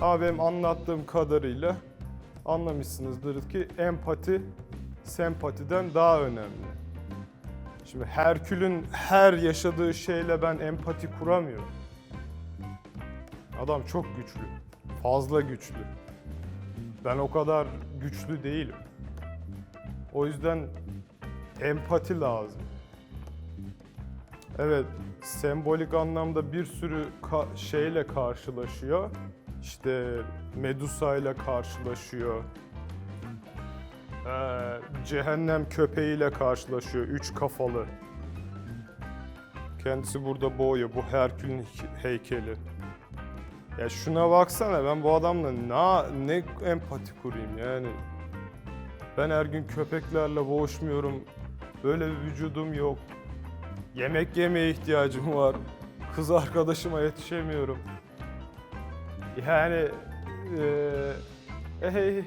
Ama benim anlattığım kadarıyla anlamışsınızdır ki empati sempatiden daha önemli. Şimdi Herkül'ün her yaşadığı şeyle ben empati kuramıyorum. Adam çok güçlü. Fazla güçlü. Ben o kadar güçlü değilim. O yüzden empati lazım. Evet, sembolik anlamda bir sürü ka- şeyle karşılaşıyor. İşte Medusa ile karşılaşıyor. Ee, cehennem köpeğiyle karşılaşıyor, üç kafalı. Kendisi burada boğuyor, bu Herkül'ün he- heykeli. Ya şuna baksana, ben bu adamla ne, ne empati kurayım yani. Ben her gün köpeklerle boğuşmuyorum, böyle bir vücudum yok. Yemek yemeye ihtiyacım var. Kız arkadaşıma yetişemiyorum. Yani eh,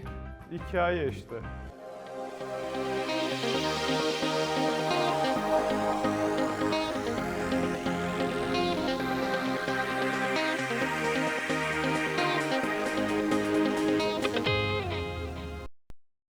hikaye işte.